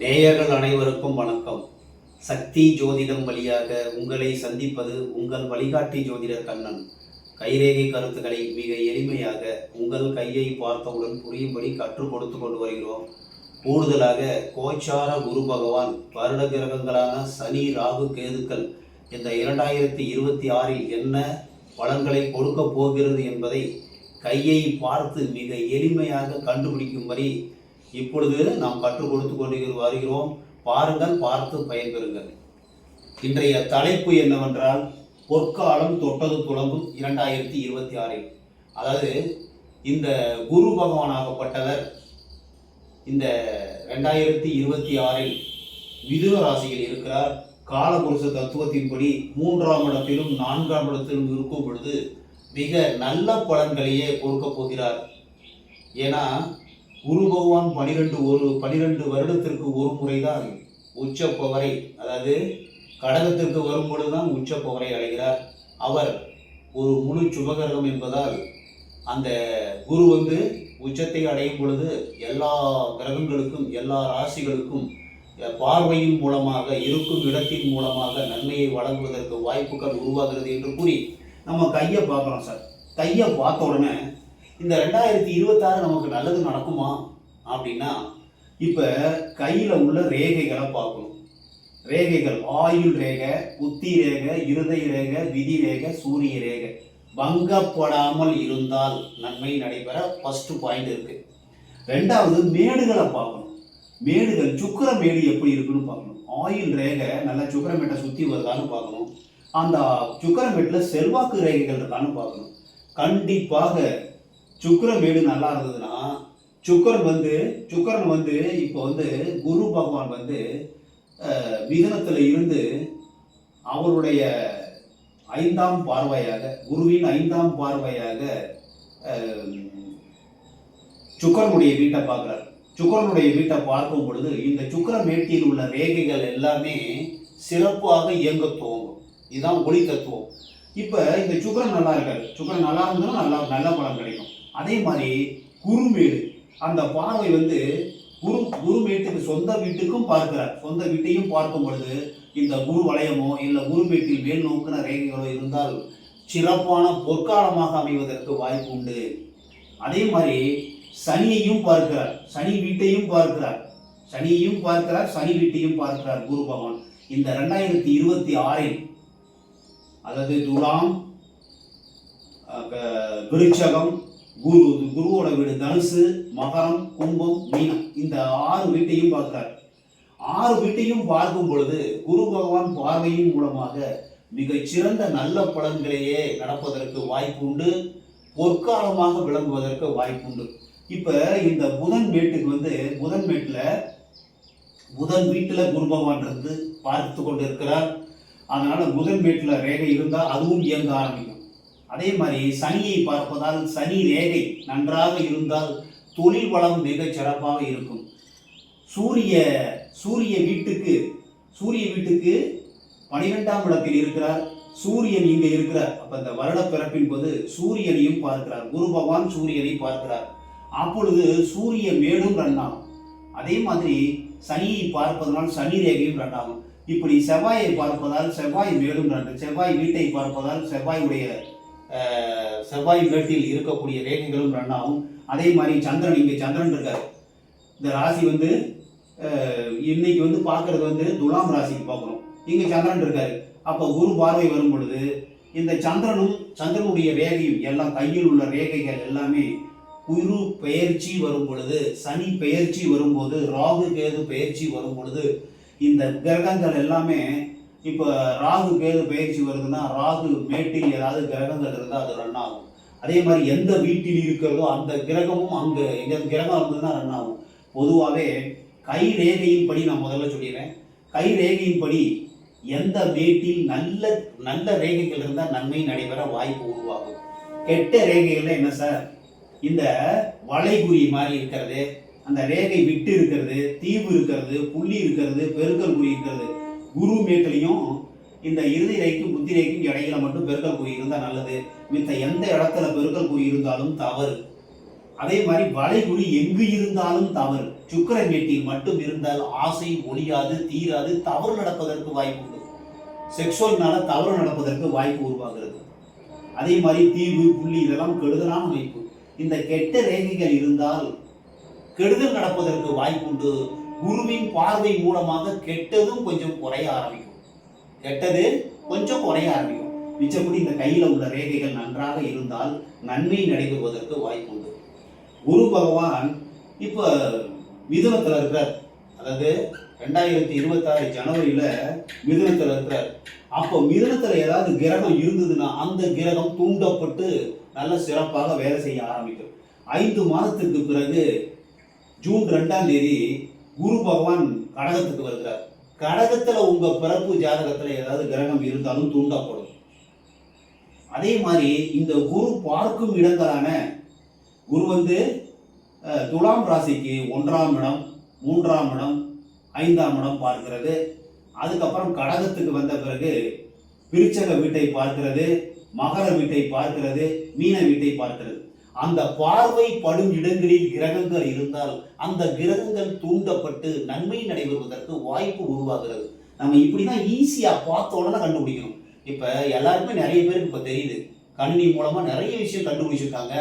நேயர்கள் அனைவருக்கும் வணக்கம். சக்தி ஜோதிடம் வழியாக உங்களை சந்திப்பது உங்கள் வழிகாட்டி ஜோதிடர் கண்ணன். கைரேகை கருத்துக்களை மிக எளிமையாக உங்கள் கையை பார்த்தவுடன் புரியும்படி கற்றுக் கொடுத்து கொண்டு வருகிறோம். கூடுதலாக கோச்சார குரு பகவான் வருட கிரகங்களான சனி ராகு கேதுக்கள் இந்த இரண்டாயிரத்தி இருபத்தி ஆறில் என்ன பலன்களை கொடுக்க போகிறது என்பதை கையை பார்த்து மிக எளிமையாக கண்டுபிடிக்கும்படி இப்பொழுது நாம் கற்றுக் கொடுத்து கொண்டு வருகிறோம். பாருங்கள் பார்த்து பயன்பெறுங்கள். இன்றைய தலைப்பு என்னவென்றால் பொற்காலம் தொட்டது துளம்பும் இரண்டாயிரத்தி இருபத்தி ஆறில் அதாவது இந்த குரு பகவானாகப்பட்டவர் இந்த ரெண்டாயிரத்தி இருபத்தி ஆறில் மிதுன ராசியில் இருக்கிறார். காலபுருஷ தத்துவத்தின்படி மூன்றாம் இடத்திலும் நான்காம் இடத்திலும் இருக்கும் பொழுது மிக நல்ல பலன்களையே கொடுக்க போகிறார். ஏன்னா குரு பகவான் பனிரெண்டு ஒரு பனிரெண்டு வருடத்திற்கு ஒரு முறைதான் உச்ச பவரை அதாவது கடகத்திற்கு வரும் பொழுதுதான் உச்ச பவரை அடைகிறார். அவர் ஒரு முழு சுபகரகம் என்பதால் அந்த குரு வந்து உச்சத்தை அடையும் பொழுது எல்லா கிரகங்களுக்கும் எல்லா ராசிகளுக்கும் பார்வையின் மூலமாக இருக்கும் இடத்தின் மூலமாக நன்மையை வழங்குவதற்கு வாய்ப்புகள் உருவாகிறது என்று கூறி நம்ம கையை பார்க்குறோம் சார். கையை பார்த்த உடனே இந்த ரெண்டாயிரத்தி இருபத்தாறு நமக்கு நல்லது நடக்குமா அப்படின்னா இப்போ கையில் உள்ள ரேகைகளை பார்க்கணும். ரேகைகள் ஆயுள் ரேகை புத்தி ரேகை இருதய ரேகை விதி ரேகை சூரிய ரேகை. பங்கப்படாமல் இருந்தால் நன்மை நடைபெற ஃபஸ்ட்டு பாயிண்ட் இருக்குது ரெண்டாவது மேடுகளை பார்க்கணும். மேடுகள் சுக்கர மேடு எப்படி இருக்குன்னு பார்க்கணும். ஆயில் ரேகை நல்லா சுக்கரமேட்டை சுற்றி வருதான்னு பார்க்கணும். அந்த சுக்கரமேட்டில் செல்வாக்கு ரேகைகள் இருக்கான்னு பார்க்கணும். கண்டிப்பாக சுக்கிரமேடு நல்லா இருந்ததுன்னா சுக்கரன் வந்து சுக்கரன் வந்து இப்போ வந்து குரு பகவான் வந்து மிதனத்தில் இருந்து அவருடைய ஐந்தாம் பார்வையாக குருவின் ஐந்தாம் பார்வையாக சுக்கரனுடைய வீட்டை பார்க்குறார். சுக்கரனுடைய வீட்டை பார்க்கும் பொழுது இந்த சுக்கிரமேட்டில் உள்ள ரேகைகள் எல்லாமே சிறப்பாக இயங்க துவங்கும். இதுதான் ஒளி தத்துவம். இப்போ இந்த சுக்கரன் நல்லா இருக்காரு. சுக்கிரன் நல்லா இருந்ததுன்னா நல்லா நல்ல பலம் கிடைக்கும். அதே மாதிரி குருமேடு அந்த பார்வை வந்து குரு குருமேட்டுக்கு சொந்த வீட்டுக்கும் பார்க்கிறார். சொந்த வீட்டையும் பார்க்கும் பொழுது இந்த குரு வளையமோ இல்லை குருமேட்டில் மேல் நோக்கின ரேகைகளோ இருந்தால் சிறப்பான பொற்காலமாக அமைவதற்கு வாய்ப்பு உண்டு. அதே மாதிரி சனியையும் பார்க்கிறார். சனி வீட்டையும் பார்க்கிறார். சனியையும் பார்க்கிறார் சனி வீட்டையும் பார்க்கிறார் குரு பகவான். இந்த ரெண்டாயிரத்தி இருபத்தி ஆறில் அதாவது துலாம் விருச்சகம் குரு குருவோட வீடு தனுசு மகரம் கும்பம் மீனம். இந்த ஆறு வீட்டையும் பார்க்கிறார் ஆறு வீட்டையும் பார்க்கும் பொழுது குரு பகவான் பார்வையின் மூலமாக மிகச்சிறந்த நல்ல பலன்களையே நடப்பதற்கு வாய்ப்பு உண்டு பொற்காலமாக விளங்குவதற்கு வாய்ப்புண்டு. இப்ப இந்த புதன் வீட்டுக்கு வந்து புதன் வீட்டில் புதன் வீட்டுல குரு பகவான் இருந்து பார்த்து கொண்டு இருக்கிறார் அதனால புதன் வீட்டில் ரேகை இருந்தால் அதுவும் இயங்க ஆரம்பிக்கும். அதே மாதிரி சனியை பார்ப்பதால் சனி ரேகை நன்றாக இருந்தால் தொழில் வளம் மிகச் சிறப்பாக இருக்கும். சூரிய சூரிய வீட்டுக்கு சூரிய வீட்டுக்கு பனிரெண்டாம் இடத்தில் இருக்கிறார். சூரியன் இங்கே இருக்கிறார். அப்போ இந்த வருட பிறப்பின் போது சூரியனையும் பார்க்கிறார். குரு பகவான் சூரியனை பார்க்கிறார். அப்பொழுது சூரிய மேடும் ரன் ஆகும். அதே மாதிரி சனியை பார்ப்பதனால் சனி ரேகையும் ரன் ஆகும். இப்படி செவ்வாயை பார்ப்பதால் செவ்வாய் மேடும் ரன் செவ்வாய் வீட்டை பார்ப்பதால் செவ்வாயுடைய செவ்வாய் வீட்டில் இருக்கக்கூடிய ரேகைகளும் ரன் ஆகும் அதே மாதிரி சந்திரன் இங்கே சந்திரன் இருக்கார். இந்த ராசி வந்து இன்னைக்கு வந்து பார்க்கறது வந்து துலாம் ராசிக்கு பார்க்குறோம். இங்கே சந்திரன் இருக்காரு. அப்போ குரு பார்வை வரும் பொழுது இந்த சந்திரனும் சந்திரனுடைய ரேகையும் எல்லாம் கையில் உள்ள ரேகைகள் எல்லாமே குரு பெயர்ச்சி வரும் பொழுது சனி பெயர்ச்சி வரும்போது ராகு கேது பெயர்ச்சி வரும் பொழுது இந்த கிரகங்கள் எல்லாமே இப்போ ராகு கேது பயிற்சி வருதுன்னா ராகு மேட்டில் ஏதாவது கிரகங்கள் இருந்தால் அது ரன் ஆகும். அதே மாதிரி எந்த வீட்டில் இருக்கிறதோ அந்த கிரகமும் அங்கே எந்த கிரகம் இருந்ததுன்னா ரன் ஆகும். பொதுவாகவே கை ரேகையின் படி நான் முதல்ல சொல்லிடுறேன். கை ரேகையின் படி எந்த வீட்டில் நல்ல நல்ல ரேகைகள் இருந்தால் நன்மை நடைபெற வாய்ப்பு உருவாகும். கெட்ட ரேகைகள் என்ன சார்? இந்த வளைகுறி மாதிரி இருக்கிறது அந்த ரேகை விட்டு இருக்கிறது தீவு இருக்கிறது புள்ளி இருக்கிறது பெருக்கல் குறி இருக்கிறது. குரு மேட்லையும் இந்த இறுதி புத்திரைக்கும் புத்தி இடையில மட்டும் பெருக்கல் குறி இருந்தால் நல்லது. மித்த எந்த இடத்துல பெருக்கல் குறி இருந்தாலும் தவறு. அதே மாதிரி வளைகுறி எங்கு இருந்தாலும் தவறு. சுக்கர மேட்டில் மட்டும் இருந்தால் ஆசை ஒழியாது தீராது தவறு நடப்பதற்கு வாய்ப்பு உண்டு. செக்ஷுவல்னால தவறு நடப்பதற்கு வாய்ப்பு உருவாகிறது. அதே மாதிரி தீவு புள்ளி இதெல்லாம் கெடுதலான அமைப்பு. இந்த கெட்ட ரேகைகள் இருந்தால் கெடுதல் நடப்பதற்கு வாய்ப்புண்டு குருவின் பார்வை மூலமாக கெட்டதும் கொஞ்சம் குறைய ஆரம்பிக்கும். கெட்டது கொஞ்சம் குறைய ஆரம்பிக்கும். மிச்சப்படி இந்த கையில் உள்ள ரேகைகள் நன்றாக இருந்தால் நன்மை நடைபெறுவதற்கு வாய்ப்புண்டு குரு பகவான் இப்போ மிதுனத்தில் இருக்கிறார். அதாவது ரெண்டாயிரத்தி இருபத்தாறு ஜனவரியில் மிதுனத்தில் இருக்கிறார். அப்போ மிதுனத்தில் ஏதாவது கிரகம் இருந்ததுன்னா அந்த கிரகம் தூண்டப்பட்டு நல்ல சிறப்பாக வேலை செய்ய ஆரம்பிக்கும். ஐந்து மாதத்துக்கு பிறகு ஜூன் ரெண்டாம் தேதி குரு பகவான் கடகத்துக்கு வருகிறார். கடகத்தில் உங்கள் பிறப்பு ஜாதகத்தில் ஏதாவது கிரகம் இருந்தாலும் தூண்டப்படும். அதே மாதிரி இந்த குரு பார்க்கும் இடங்களான குரு வந்து துலாம் ராசிக்கு ஒன்றாம் இடம் மூன்றாம் இடம் ஐந்தாம் இடம் பார்க்கிறது. அதுக்கப்புறம் கடகத்துக்கு வந்த பிறகு விருச்சக வீட்டை பார்க்கிறது மகர வீட்டை பார்க்கிறது மீன வீட்டை பார்க்கிறது. அந்த பார்வை படும் இடங்களில் கிரகங்கள் இருந்தால் அந்த கிரகங்கள் தூண்டப்பட்டு நன்மை நடைபெறுவதற்கு வாய்ப்பு உருவாகிறது. நம்ம இப்படிதான் ஈஸியா பார்த்த உடனே கண்டுபிடிக்கணும். இப்ப எல்லாருக்குமே நிறைய பேருக்கு இப்ப தெரியுது. கணினி மூலமா நிறைய விஷயம் கண்டுபிடிச்சிருக்காங்க.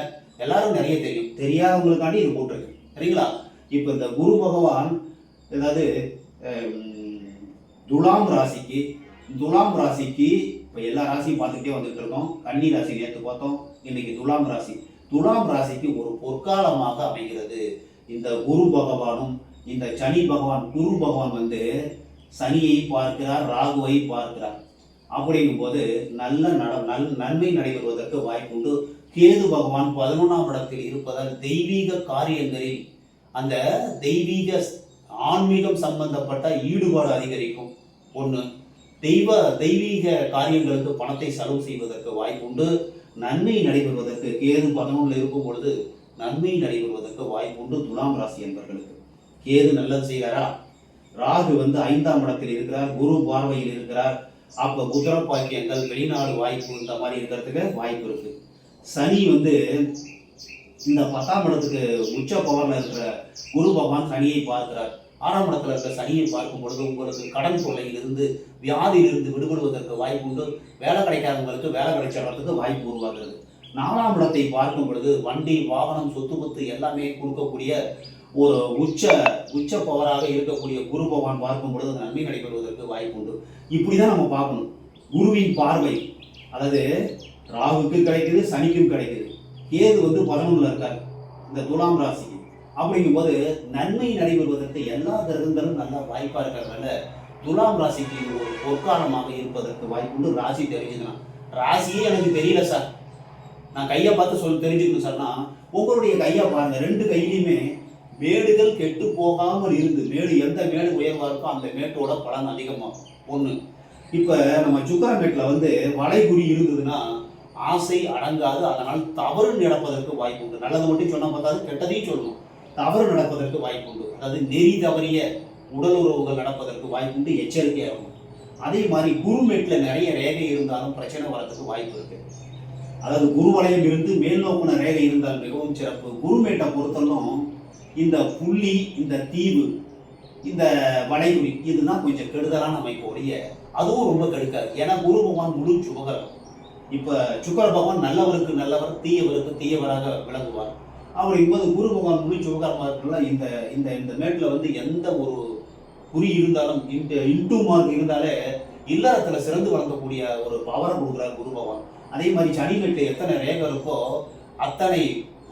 எல்லாரும் நிறைய தெரியும். தெரியாதவங்களுக்காண்டி இது போட்டிருக்கு. சரிங்களா? இப்ப இந்த குரு பகவான் அதாவது துலாம் ராசிக்கு துலாம் ராசிக்கு இப்போ எல்லா ராசியும் பார்த்துக்கிட்டே வந்துட்டு இருக்கோம். கன்னி ராசி நேற்று பார்த்தோம். இன்னைக்கு துலாம் ராசி. துலாம் ராசிக்கு ஒரு பொற்காலமாக அமைகிறது. இந்த குரு பகவானும் இந்த சனி பகவான் குரு பகவான் வந்து சனியை பார்க்கிறார் ராகுவை பார்க்கிறார். அப்படிங்கும்போது நல்ல நட நல் நன்மை நடைபெறுவதற்கு வாய்ப்புண்டு. கேது பகவான் பதினொன்றாம் இடத்தில் இருப்பதால் தெய்வீக காரியங்களில் அந்த தெய்வீக ஆன்மீகம் சம்பந்தப்பட்ட ஈடுபாடு அதிகரிக்கும். ஒன்று தெய்வ தெய்வீக காரியங்களுக்கு பணத்தை செலவு செய்வதற்கு வாய்ப்புண்டு. நன்மை நடைபெறுவதற்கு கேது பதினொன்றில் இருக்கும் பொழுது நன்மை நடைபெறுவதற்கு வாய்ப்பு உண்டு. துலாம் ராசி என்பவர்களுக்கு கேது நல்லது செய்கிறாரா ராகு வந்து ஐந்தாம் இடத்தில் இருக்கிறார். குரு பார்வையில் இருக்கிறார். அப்ப புத்திர பாக்கியங்கள் வெளிநாடு வாய்ப்பு இந்த மாதிரி இருக்கிறதுக்கு வாய்ப்பு இருக்கு. சனி வந்து இந்த பத்தாம் இடத்துக்கு உச்ச பவர்ல இருக்கிற குரு பகவான் சனியை பார்க்கிறார். ஆறாம் இடத்துல இருக்க சனியை பார்க்கும் பொழுது உங்களுக்கு கடன் தொல்லையிலிருந்து வியாதியிலிருந்து விடுபடுவதற்கு வாய்ப்பு உண்டு. வேலை கிடைக்காதவங்களுக்கு வேலை கிடைச்சவர்களுக்கு வாய்ப்பு உருவாகிறது. நாலாம் இடத்தை பார்க்கும் பொழுது வண்டி வாகனம் சொத்து பத்து எல்லாமே கொடுக்கக்கூடிய ஒரு உச்ச உச்ச பவராக இருக்கக்கூடிய குரு பகவான் பார்க்கும் பொழுது நன்மை நடைபெறுவதற்கு வாய்ப்பு உண்டு. இப்படி தான் நம்ம பார்க்கணும். குருவின் பார்வை அதாவது ராகுக்கு கிடைக்குது சனிக்கும் கிடைக்குது. கேது வந்து பதினொன்றில் இருக்காரு. இந்த துலாம் ராசி அப்படிங்கும்போது நன்மை நடைபெறுவதற்கு எல்லா கிரகங்களும் நல்ல வாய்ப்பா இருக்கிறதுனால துலாம் ராசிக்கு இது ஒரு பொற்காலமாக இருப்பதற்கு வாய்ப்புண்டு ராசி தெரிஞ்சுக்கலாம் ராசியே எனக்கு தெரியல சார் நான் கையை பார்த்து சொல் தெரிஞ்சுக்கணும் சார்னா உங்களுடைய கையை பாருங்க. ரெண்டு கையிலையுமே மேடுகள் கெட்டு போகாமல் இருந்து மேடு எந்த மேடு உயர்வா இருக்கோ அந்த மேட்டோட பலன் அதிகமாகும். ஒன்று இப்போ நம்ம சுக்கரமேட்டில் வந்து வளைகுறி இருந்ததுன்னா ஆசை அடங்காது. அதனால் தவறு நடப்பதற்கு வாய்ப்பு உண்டு. நல்லது மட்டும் சொன்னால் பார்த்தாது கெட்டதையும் சொல்லணும். தவறு நடப்பதற்கு வாய்ப்பு உண்டு அதாவது நெறி தவறிய உடல் உறவுகள் நடப்பதற்கு வாய்ப்பு உண்டு இருக்கும் அதே மாதிரி குருமேட்டில் நிறைய ரேகை இருந்தாலும் பிரச்சனை வரதுக்கு வாய்ப்பு இருக்கு. அதாவது குருவலயம் இருந்து மேல் நோக்குன ரேகை இருந்தால் மிகவும் சிறப்பு. குருமேட்டை பொறுத்தவரைக்கும் இந்த புள்ளி இந்த தீவு இந்த வளைகுறி இதுதான் கொஞ்சம் கெடுதலான அமைப்பு உடைய அதுவும் ரொம்ப கெடுக்காது. ஏன்னா குரு பகவான் முழு சுபகரம். இப்போ சுக்கர பகவான் நல்லவருக்கு நல்லவர் தீயவருக்கு தீயவராக விளங்குவார். அவர் இப்போது குரு பகவான் முழு உபகாரமாக இருக்குல்ல இந்த இந்த இந்த மேட்டில் வந்து எந்த ஒரு குறி இருந்தாலும் இந்த இன்டூ மார்க் இருந்தாலே இல்லறத்தில் சிறந்து வளர்க்கக்கூடிய ஒரு பவரை கொடுக்குறார் குரு பகவான். அதே மாதிரி சனி மேட்டில் எத்தனை ரேகம் இருக்கோ அத்தனை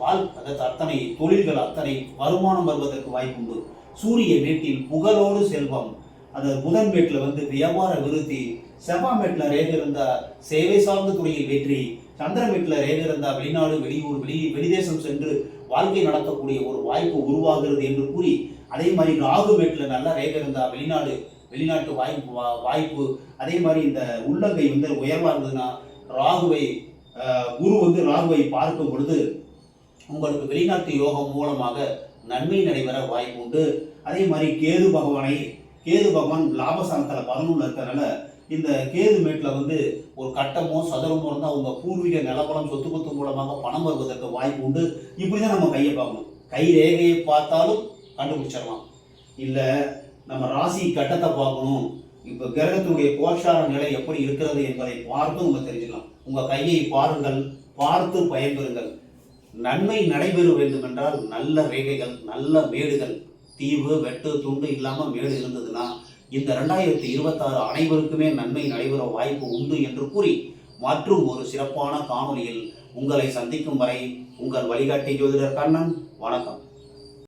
வாழ் அதாவது அத்தனை தொழில்கள் அத்தனை வருமானம் வருவதற்கு வாய்ப்புண்டு சூரிய மேட்டில் புகழோடு செல்வம். அந்த புதன் மேட்டில் வந்து வியாபார விருத்தி. செவ்வாய் மேட்டில் ரேக இருந்தால் சேவை சார்ந்த துறையில் வெற்றி. சந்திர வீட்டில் ரேகை இருந்தால் வெளிநாடு வெளியூர் வெளி வெளிதேசம் சென்று வாழ்க்கை நடத்தக்கூடிய ஒரு வாய்ப்பு உருவாகிறது என்று கூறி அதே மாதிரி ராகு வீட்டில் நல்லா ரேகை இருந்தால் வெளிநாடு வெளிநாட்டு வாய்ப்பு வா- வாய்ப்பு. அதே மாதிரி இந்த உள்ளங்கை வந்து உயர்வாக இருந்ததுன்னா ராகுவை குரு வந்து ராகுவை பார்க்கும் பொழுது உங்களுக்கு வெளிநாட்டு யோகம் மூலமாக நன்மை நடைபெற வாய்ப்பு உண்டு. அதே மாதிரி கேது பகவானை கேது பகவான் லாபஸ்தானத்தில் பதினொன்று இருக்கிறதுனால இந்த கேது மேட்டில் வந்து ஒரு கட்டமோ சதுரமோ இருந்தால் அவங்க பூர்வீக நிலபலம் சொத்து கொத்து மூலமாக பணம் வருவதற்கு வாய்ப்பு உண்டு. இப்படி தான் நம்ம கையை பார்க்கணும். கை ரேகையை பார்த்தாலும் கண்டுபிடிச்சிடலாம். இல்லை நம்ம ராசி கட்டத்தை பார்க்கணும். இப்போ கிரகத்தினுடைய கோஷார நிலை எப்படி இருக்கிறது என்பதை பார்த்து உங்க தெரிஞ்சுக்கலாம். உங்கள் கையை பாருங்கள் பார்த்து பயன்பெறுங்கள். நன்மை நடைபெற வேண்டும் என்றால் நல்ல ரேகைகள் நல்ல மேடுகள் தீவு வெட்டு துண்டு இல்லாமல் மேடு இருந்ததுன்னா இந்த ரெண்டாயிரத்தி இருபத்தாறு அனைவருக்குமே நன்மை நடைபெற வாய்ப்பு உண்டு என்று கூறி மற்றும் ஒரு சிறப்பான காணொளியில் உங்களை சந்திக்கும் வரை உங்கள் வழிகாட்டி ஜோதிடர் கண்ணன். வணக்கம்.